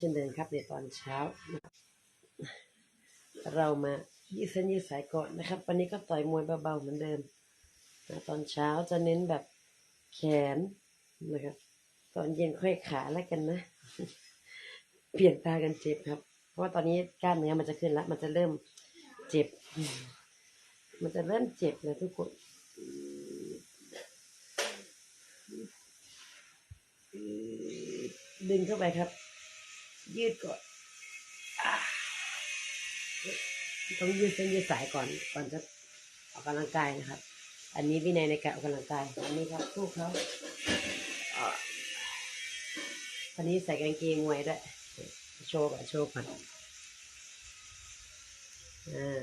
เช่นเดิมครับในตอนเช้า เรามายืดเส้นยืดสายก่อนนะครับ วันนี้ก็ต่อยมวยเบาๆเหมือนเดิมนะตอนเช้าจะเน้นแบบแขนนะครับ ตอนเย็นค่อยขาแล้วกันนะ เปลี่ยนตากันเจ็บครับ เพราะว่าตอนนี้กล้ามเนื้อมันจะขึ้นแล้ว มันจะเริ่มเจ็บ มันจะเริ่มเจ็บเลยทุกคนดึงเข้าไปครับ ยืดก่อนอต้องยืดเส้นยืดสายก่อน ก่อนจะออกกำลังกายนะครับ อันนี้วินัยในการออกกำลังกาย อันนี้ครับสู้เขาอันนี้ใส่กางเกงมวยด้วย โชว์ก่อนโชว์ก่อนอ่า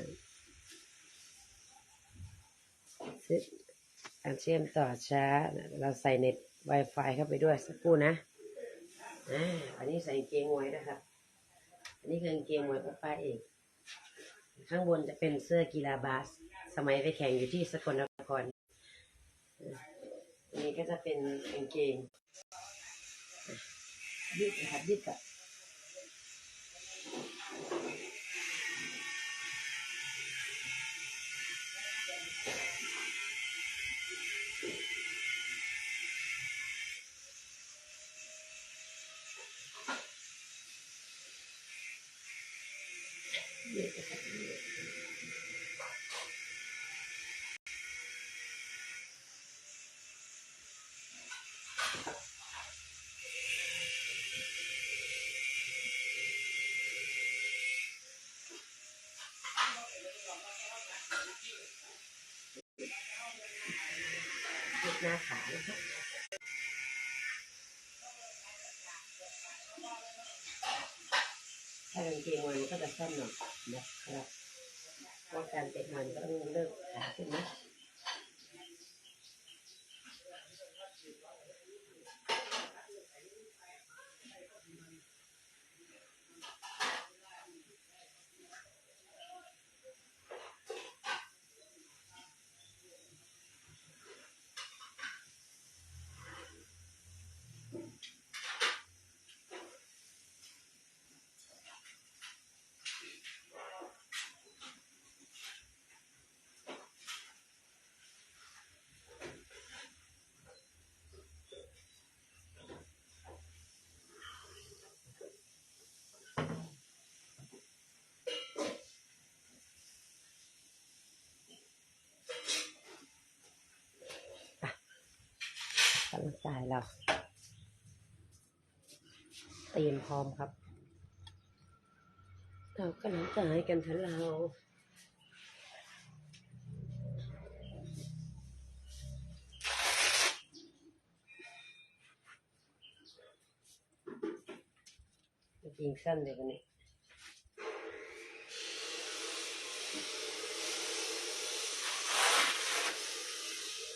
เสร็จการเชื่อมต่อช้า เราใส่เน็ต Wi-Fi เข้าไปด้วยสักครู่นะ อ่าอันนี้ใส่เกงมวยนะครับ อันนี้คือกางเกงมวยป้าป้าเองข้างบนจะเป็นเสื้อกีฬาบาส สมัยไปแข่งอยู่ที่สกลนครอันนี้ก็จะเป็นกางเกงยืดนะครับยืดกับ ยืดนะครับยืด ยืดหน้าขานะครับถ้ากางเกงมวยมันก็จะสั้นหน่อยนะครับเพราะการเตะมันก็ต้องเลิกขาขึ้นนะ กำลังกายเราเตรียมพร้อมครับ เรากำลังกายกันเถอะเราจริงสั้นเลยวันนี้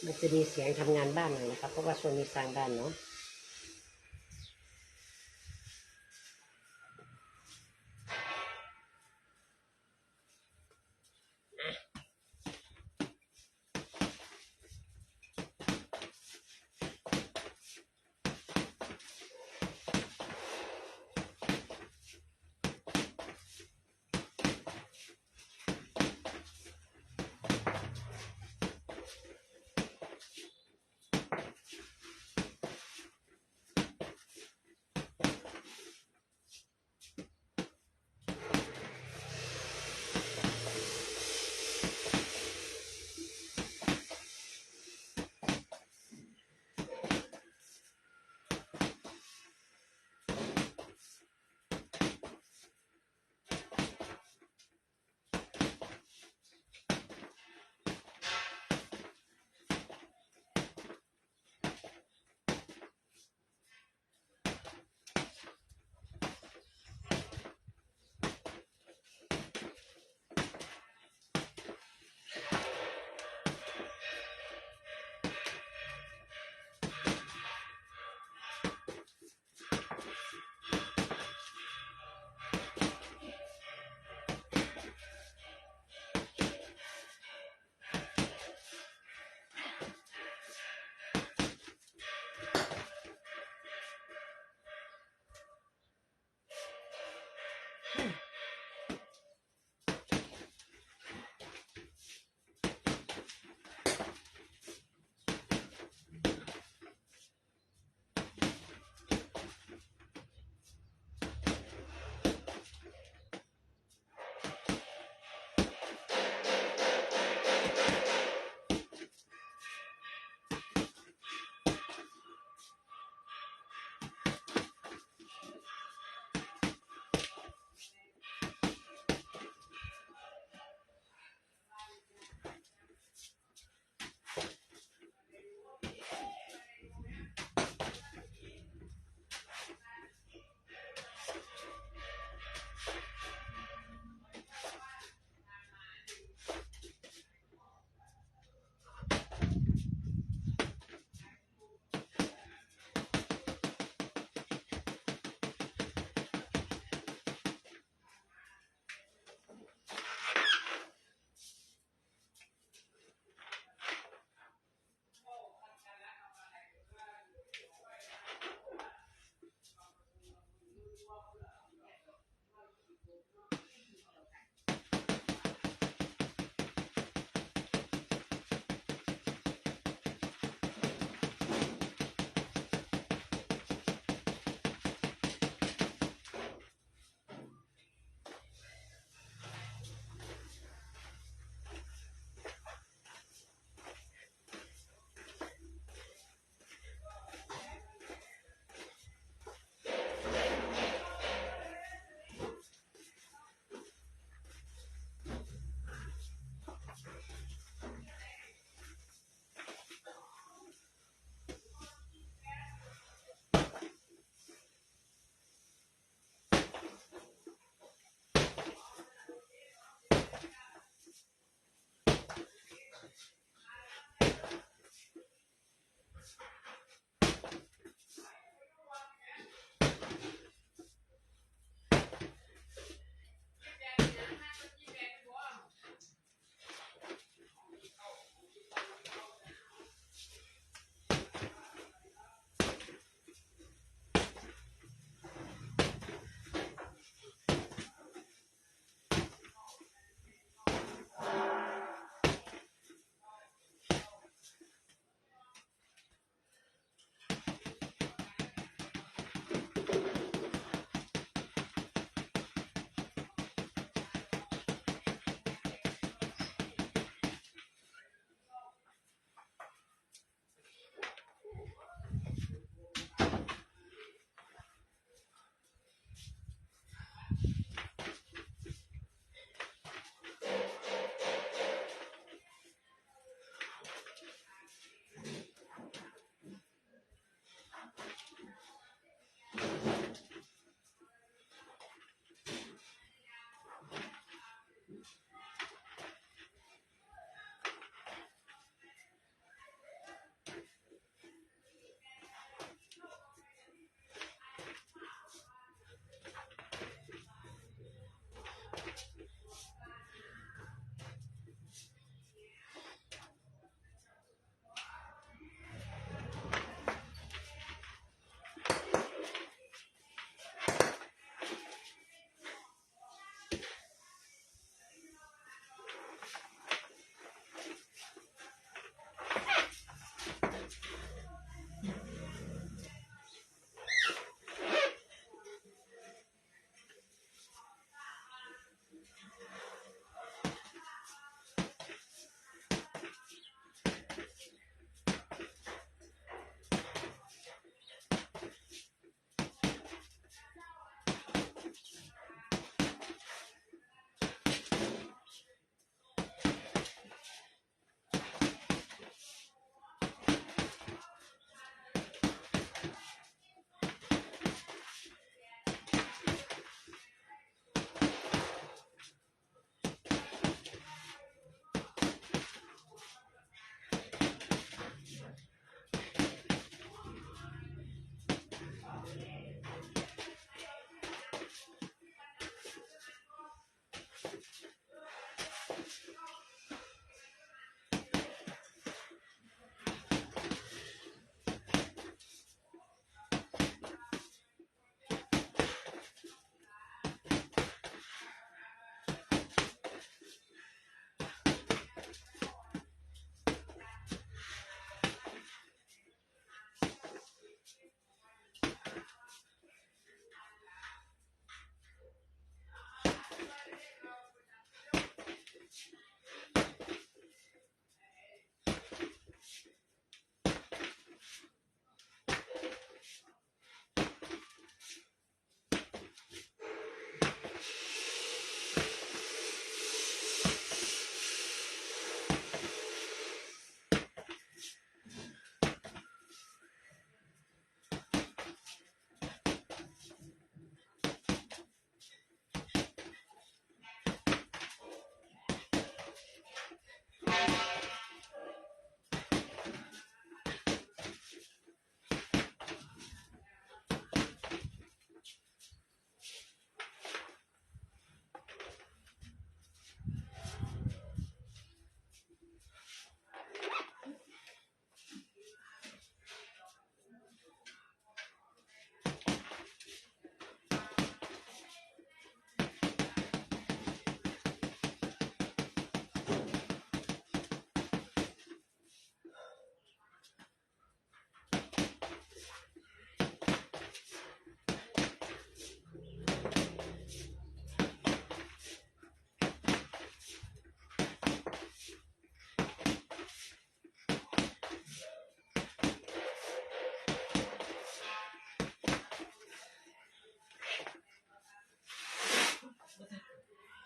มันจะมีเสียงทำงานบ้านหน่อยนะครับ เพราะว่าช่วงนี้สร้างบ้านเนาะ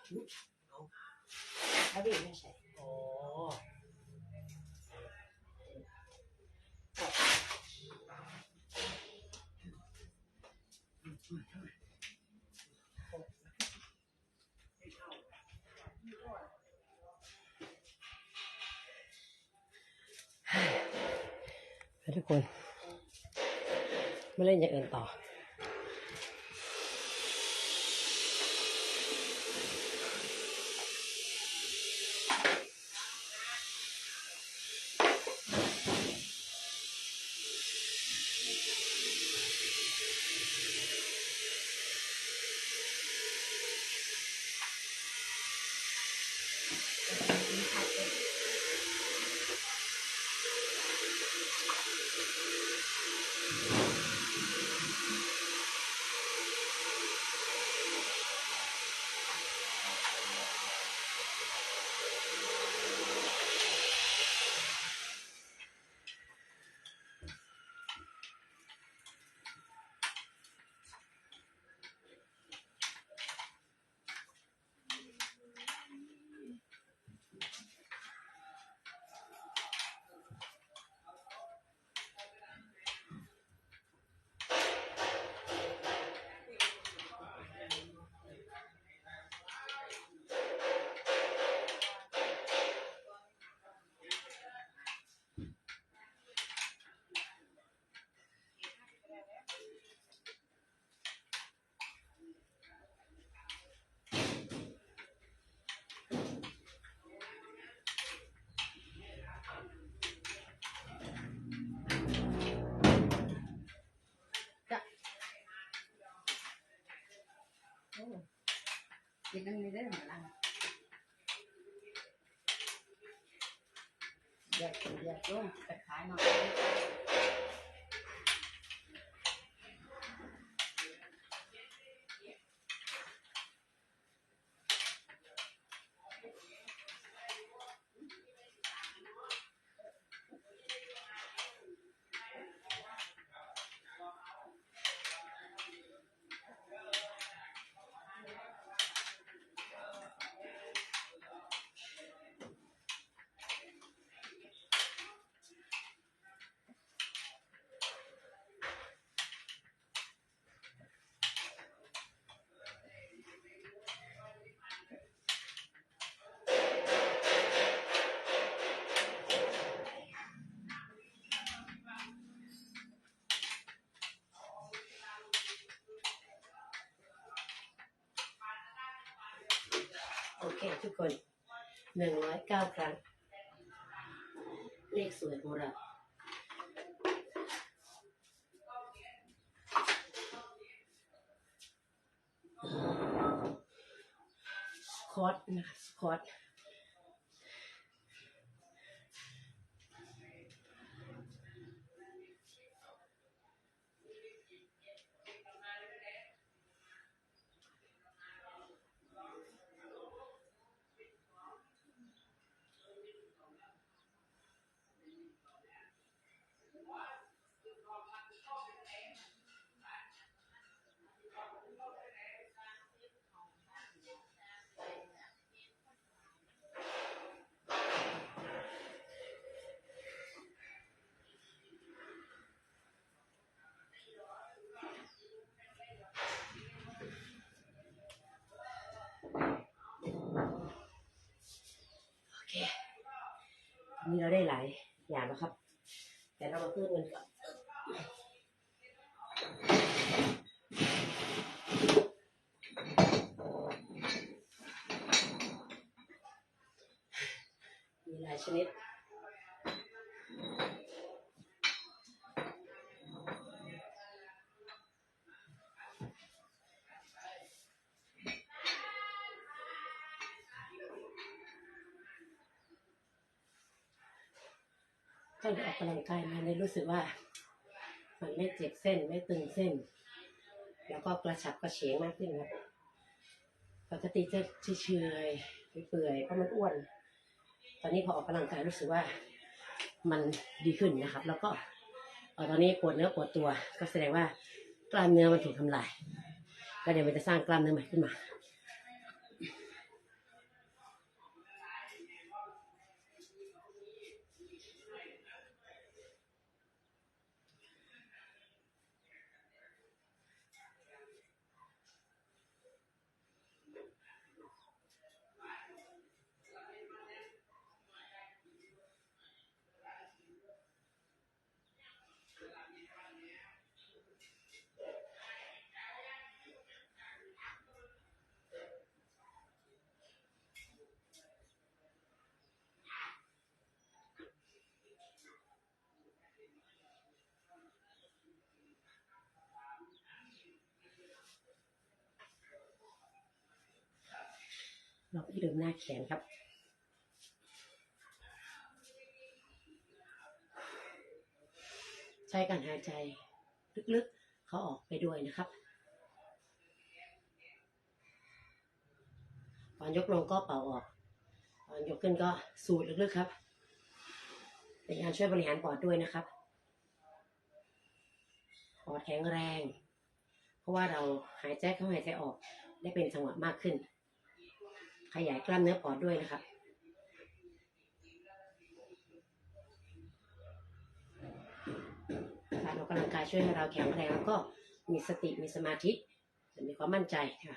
ครับพี่ไม่ใช่อ๋อให้ทุกคน มาเล่นอย่างอื่นต่อ กินนั่งนี่ได้หล่ะอยากอยากลงไปขายมาโอยค ทุ ก้นหนึ่งร้อยเก้าครั้ง เลขสวยของเราสควอตนะคะสควอตโมีเราได้หลายอย่างนะครับ แต่เรามาเพิ่มเงินก่อนมีหลายชนิด ก็เลยออกกำลังกายมาเลยรู้สึกว่า มันไม่เจ็บเส้นไม่ตึงเส้น แล้วก็กระชับกระเฉงมากขึ้นครับปกติจะเฉยเปื่อยเพราะมันอ้วน ตอนนี้พอออกกำลังกายรู้สึกว่ามันดีขึ้นนะครับ แล้วก็ตอนนี้ปวดเนื้อปวดตัว ก็แสดงว่ากล้ามเนื้อมันถูกทำลาย ก็เดี๋ยวมันจะสร้างกล้ามเนื้อใหม่ขึ้นมา เราไปดื่มหน้าแขนครับ ใช้การหายใจลึกๆ เขาออกไปด้วยนะครับตอนยกลงก็เป่าออกตอนยกขึ้นก็สูดลึกๆครับเป็นการช่วยบริหารปอดด้วยนะครับ ปอดแข็งแรง เพราะว่าเราหายใจเข้าหายใจออกได้เป็นจังหวะมากขึ้น ขยายกล้ามเนื้อปอดด้วยนะครับการออกกำลังกายช่วยให้เราแข็งแรงแล้วก็มีสติมีสมาธิ มีความมั่นใจค่ะ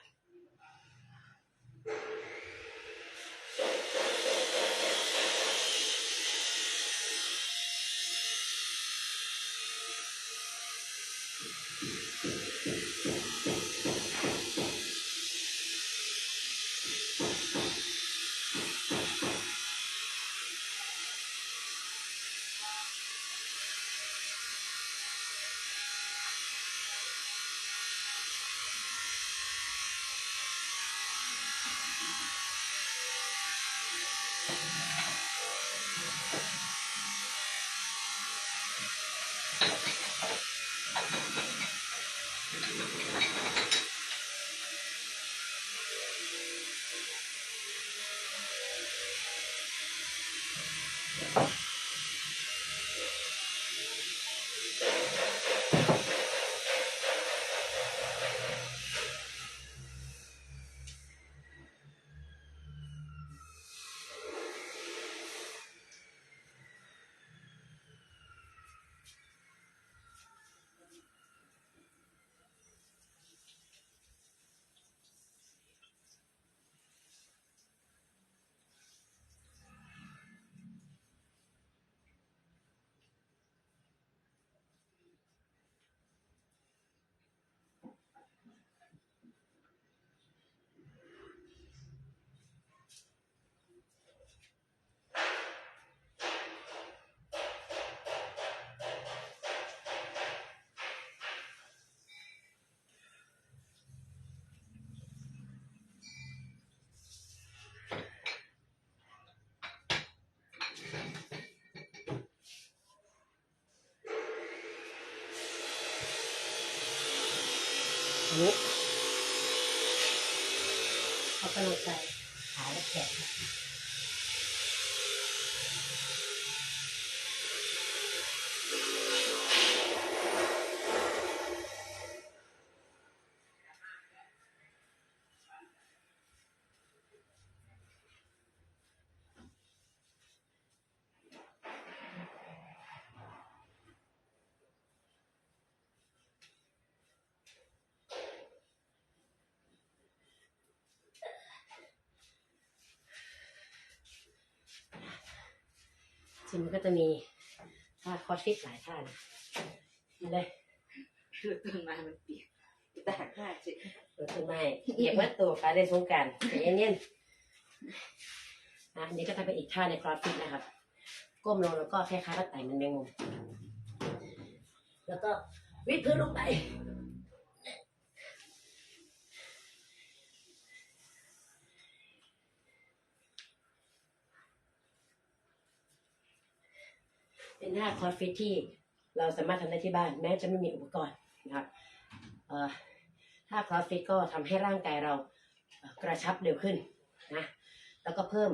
อันนี้ออกกำลังกายขาและแขนซึ่ง มันก็จะมีท่าคอร์สฟิตหลายท่านะมาเลยคือตื่นมามันเปียกแต่หักหน้าสิเปิดต้นไม้เหยียบวัดตัวการเล่นสงกรารใจเย็นๆนะอันนี้ก็ทำเป็นอีกท่าในคอร์สฟิตนะครับ ก้มลงแล้วก็คล้ายๆกับไต่มันแมงมุมแล้วก็วิดพื้นลงไป เป็นท่าคอร์สฟิตที่เราสามารถทำได้ที่บ้าน แม้จะไม่มีอุปกรณ์นะครับเอ่อท่าคอร์สฟิตก็ทำให้ร่างกายเรากระชับเร็วขึ้นนะแล้วก็เพิ่ม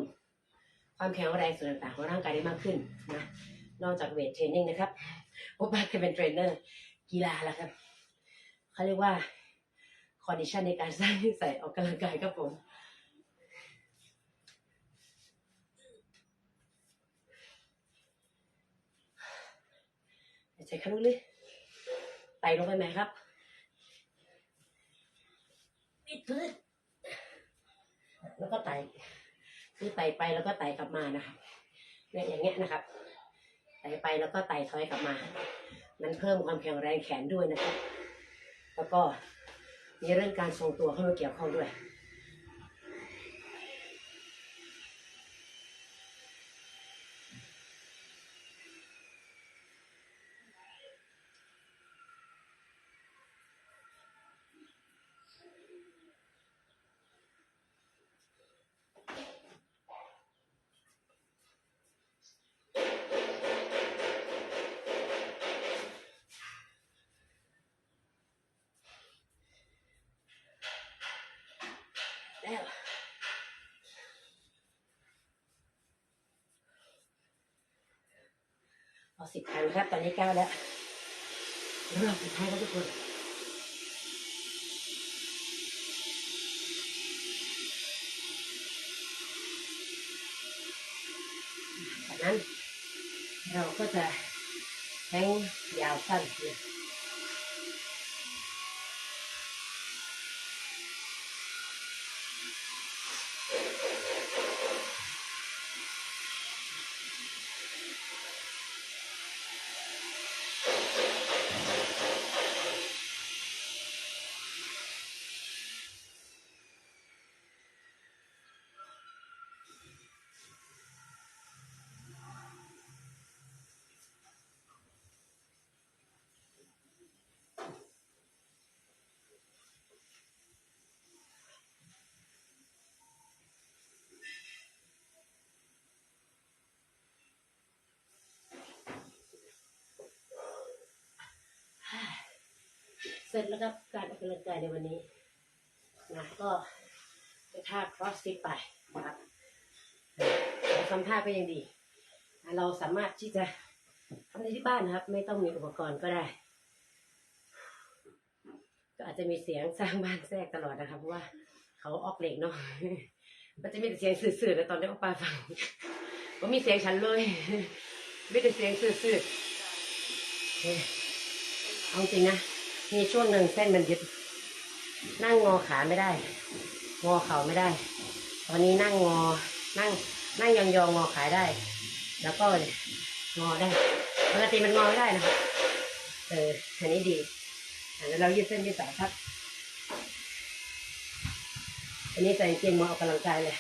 ความแข็งแรงส่วนต่างๆของร่างกายได้มากขึ้นนะนอกจากเวทเทรนนิ่งนะครับโอป้าเคยเป็นเทรนเนอร์กีฬาแล้วครับเขาเรียกว่าคอนดิชันในการสร้างนิสัยออกกำลังกายครับผม หาย ใจเข้าลึกๆไต่ลงไปไหมครับปิดพื้นแล้วก็ไต่คือไต่ไปแล้วก็ไต่กลับมานะครับเนี่ยอย่างเงี้ยนะครับไต่ไปแล้วก็ไต่ถอยกลับมา มันเพิ่มความแข็งแรงแขนด้วยนะครับ แล้วก็มีเรื่องการทรงตัวเข้ามาเกี่ยวข้องด้วย อ แล้วเอา สิบครั้งครับ ตอนนี้เก้าแล้วรอบสุดท้ายแล้วทุกคนจากนั้นเราก็จะแทงยาวสั้นเนี่ย ร็จแล้วครับการออกกำลังกายในวันนี้นะก็ไปท่า crossfit ไปนะครับทำท่าก็ยังดี เราสามารถที่จะทำในที่บ้านนะครับ ไม่ต้องมีอุปกรณ์ก็ได้ ก็อาจจะมีเสียงสร้างบ้านแทรกตลอดนะครับเพราะว่าเขาออกเหล็กเนาะมันจะมีแต่เสียงสื่อๆแต่ตอนที่ออกปลาฟังก็มีเสียงฉันเลยไม่แต่เสียงสื่อๆเอาจริงนะ มีช่วงหนึ่งเส้นมันยึด นั่งงอขาไม่ได้ งอเข่าไม่ได้ ตอนนี้นั่งงอ นั่ง นั่งยองๆงอขาได้ แล้วก็งอได้ปกติมันงอไม่ได้นะครับเอออันนี้ดีอันนี้เรายืดเส้นยืดสายครับ อันนี้ใส่กางเกงมาออกกำลังกายเลย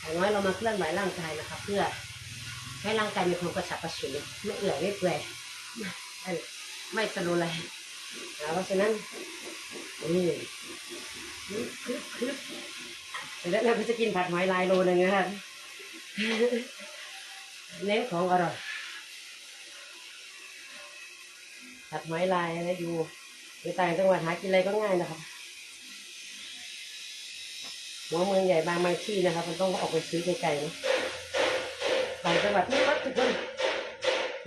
อย่างน้อยเรามาเคลื่อนไหวร่างกายนะครับ เพื่อให้ร่างกายมีความกระฉับกระเฉงไม่เอื่อยไม่เปื่อย ไม่ไม่สโลว์เลยนะเพราะฉะนั้นนี่คึบคึบคึบแล้วเราก็จะกินผัดหอยลายโลนึงนะครับเน้นของอร่อยผัดหอยลายนะอยู่อยู่ต่างจังหวัดหากินอะไรก็ง่ายนะครับหัวเมืองใหญ่บางบางที่นะครับ มันต้องออกไปซื้อไกลๆนะต่างจังหวัดนี่วัดทุกคน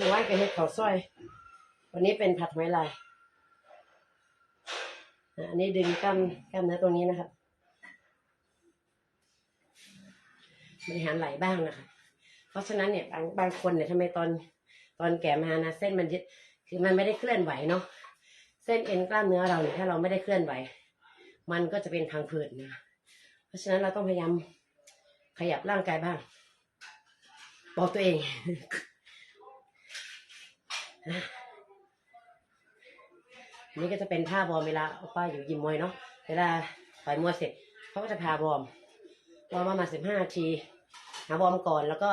คือว่ากันให้เขาวซอย วันนี้เป็นผัดหอยลายอะอันนี้ดึงกล้ามกล้ามเนื้อตรงนี้นะครับบริหารไหลบ้างนะคะ เพราะฉะนั้นเนี่ยบางบางคนเนี่ยทำไมตอนตอนแก่มานะเส้นมันยึดคือมันไม่ได้เคลื่อนไหวเนาะเส้นเอ็นกล้ามเนื้อเราเนี่ยถ้าเราไม่ได้เคลื่อนไหว มันก็จะเป็นพังผืดนะเพราะฉะนั้นเราต้องพยายามขยับร่างกายบ้าง บอกตัวเอง นนี้ก็จะเป็นท่าวอร์มเวลาป้าอยู่ยิมมวยเนาะเวลาต่อยมวยเสร็จเขาก็จะพาวอร์มวอร์มประมาณสิบห้าทีหาวอร์มก่อนแล้วก็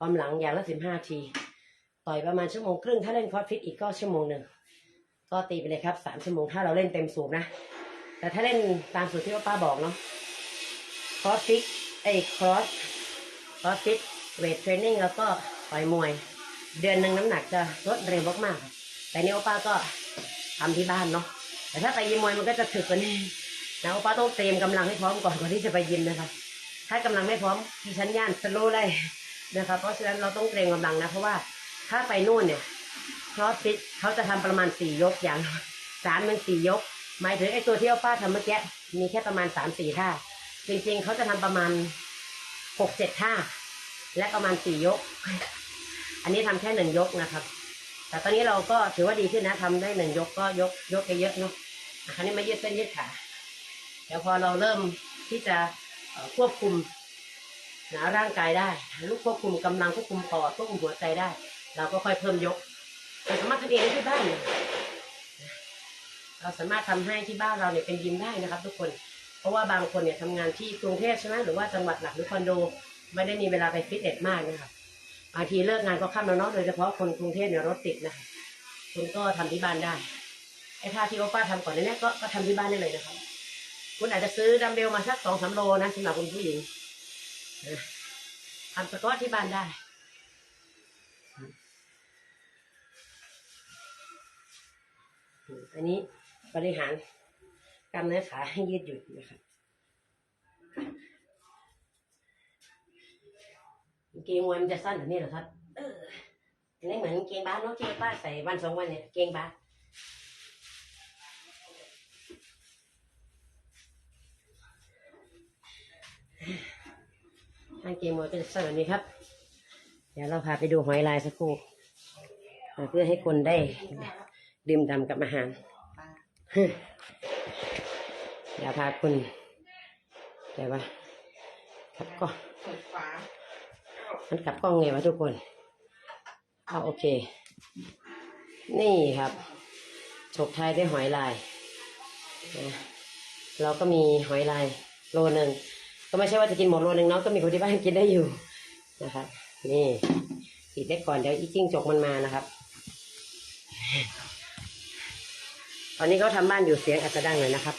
วอร์มหลังอย่างละสิบห้าที ต่อยประมาณชั่วโมงครึ่งถ้าเล่นคอร์สฟิตอีกก็ชั่วโมงหนึ่งก็ตีไปเลยครับสามชั่วโมงถ้าเราเล่นเต็มสูบนะ แต่ถ้าเล่นตามสูตรที่ว่าป้าบอกเนาะคอร์สฟิตไอ้คอร์สคอร์สฟิตเวทเทรนนิ่งแล้วก็ต่อยมวย เดือนหนึ่งน้ำหนักจะลดเร็วมากๆแต่นี่โอป้าก็ทำที่บ้านเนาะแต่ถ้าไปยิมมวยมันก็จะถึกกว่านี้นะโอป้าต้องเตรียมกำลังให้พร้อมก่อนก่อนที่จะไปยิมนะคะถ้ากำลังไม่พร้อมดิฉันย่านสโลเลยนะคะเพราะฉะนั้นเราต้องเตรียมกำลังนะเพราะว่าถ้าไปนู่นเนี่ยคอร์สฟิตเขาจะทำประมาณสี่ยกอย่างสามเป็นสี่ยก หมายถึงไอ้ตัวที่โอป้าทำเมื่อกี้มีแค่ประมาณสามสี่ท่าจริงๆเขาจะทำประมาณหกเจ็ดท่าและประมาณสี่ยก อันนี้ทำแค่หนึ่งยกนะครับ แต่ตอนนี้เราก็ถือว่าดีขึ้นนะทำได้หนึ่งยกก็ยกยกไปเยอะเนาะอะคราวนี้มายืดเส้นยืดขาเดี๋ยวพอเราเริ่มที่จะควบคุมนะร่างกายได้ลูกควบคุมกำลังควบคุมปอดควบคุมหัวใจได้ เราก็ค่อยเพิ่มยกเราสามารถทำเองได้ที่บ้านเนี่ยเราสามารถทำให้ที่บ้านเราเนี่ยเป็นยิมได้นะครับ ทุกคน เพราะว่าบางคนเนี่ยทำงานที่กรุงเทพใช่ไหมหรือว่าจังหวัดหลักหรือคอนโด ไม่ได้มีเวลาไปฟิตเนสมากนะครับ บางทีเลิกงานก็ค่ำแล้วเนาะโดยเฉพาะคนกรุงเทพเนี่ยรถติดนะคะคุณก็ทำที่บ้านได้ไอ้ท่าที่โอป้าทำก่อนหน้านี้ก็ก็ทำที่บ้านได้เลยนะครับ คุณอาจจะซื้อดัมเบลมาสักสองสามโลนะสำหรับคุณผู้หญิงทำสควอตที่บ้านได้อันนี้บริหารกล้ามเนื้อขาให้ยืดหยุ่นนะครับ เกงมวยมันจะสั้นแบบนี้เหรอครับเอออันนี้เหมือนกางเกงบาสเนาะที่ป้าใส่วันสองวันเนี่ยเกงบาสกางเกงมวยก็จะสั้นแบบนี้ครับ เดี๋ยวเราพาไปดูหอยลายสักครู่อ่าเพื่อให้คนได้ดื่มด่ำกับอาหารปลาเดี๋ยวพาคุณเดี๋ยวว่าครับก็เปิดฟ้า มันกลับกล้องไงวะทุกคน เอาโอเค นี่ครับฉกท้ายด้วยหอยลายนะเราก็มีหอยลายโลหนึ่งก็ไม่ใช่ว่าจะกินหมดโลหนึ่งเนาะก็มีคนที่บ้านกินได้อยู่นะครับ นี่ปิดได้ก่อนเดี๋ยวอีจิ้งจกมันมานะครับ ตอนนี้เขาทำบ้านอยู่เสียงอาจจะดังหน่อยนะครับ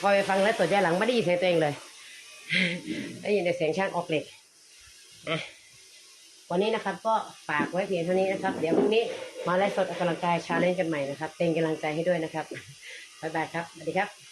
พอไปฟังแล้วตัวย้อนหลังไม่ได้ยินเสียงตัวเองเลยได้ยินแต่เสียงช่างออกเหล็ก อะวันนี้นะครับก็ฝากไว้เพียงเท่านี้นะครับ เดี๋ยวพรุ่งนี้มาไลฟ์สดออกกำลังกายชาเลนจ์กันใหม่นะครับ เป็นกำลังใจให้ด้วยนะครับบ๊ายบายครับสวัสดีครับ